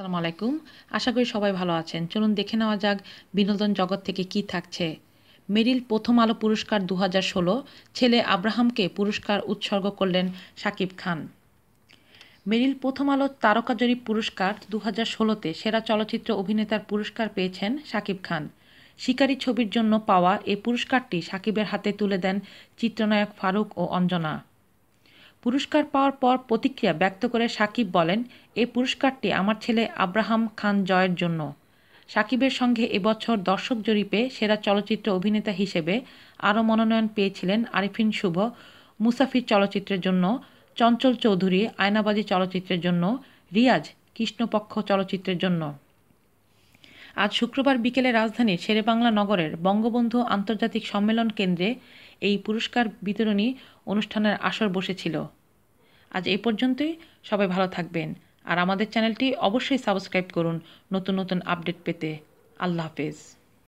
আসসালামু আলাইকুম। আশা করি সবাই ভালো আছেন। চলুন দেখে নেওয়া যাক বিনোদন জগৎ থেকে কি থাকছে। মেরিল প্রথম আলো পুরস্কার দু ছেলে আব্রাহামকে পুরস্কার উৎসর্গ করলেন শাকিব খান। মেরিল প্রথম আলো তারকা জরিপ পুরস্কার দু হাজার ষোলোতে সেরা চলচ্চিত্র অভিনেতার পুরস্কার পেয়েছেন শাকিব খান। শিকারী ছবির জন্য পাওয়া এ পুরস্কারটি শাকিবের হাতে তুলে দেন চিত্রনায়ক ফারুক ও অঞ্জনা। পুরস্কার পাওয়ার পর প্রতিক্রিয়া ব্যক্ত করে সাকিব বলেন, এ পুরস্কারটি আমার ছেলে আব্রাহাম খান জয়ের জন্য। সাকিবের সঙ্গে এবছর দর্শক জরিপে সেরা চলচ্চিত্র অভিনেতা হিসেবে আরও মনোনয়ন পেয়েছিলেন আরিফিন শুভ, মুসাফির চলচ্চিত্রের জন্য, চঞ্চল চৌধুরী আয়নাবাজি চলচ্চিত্রের জন্য, রিয়াজ কৃষ্ণপক্ষ চলচ্চিত্রের জন্য। আজ শুক্রবার বিকেলে রাজধানীর শেরেবাংলা নগরের বঙ্গবন্ধু আন্তর্জাতিক সম্মেলন কেন্দ্রে এই পুরস্কার বিতরণী অনুষ্ঠানের আসর বসেছিল। আজ এ পর্যন্তই, সবাই ভালো থাকবেন। আর আমাদের চ্যানেলটি অবশ্যই সাবস্ক্রাইব করুন নতুন নতুন আপডেট পেতে। আল্লাহ হাফেজ।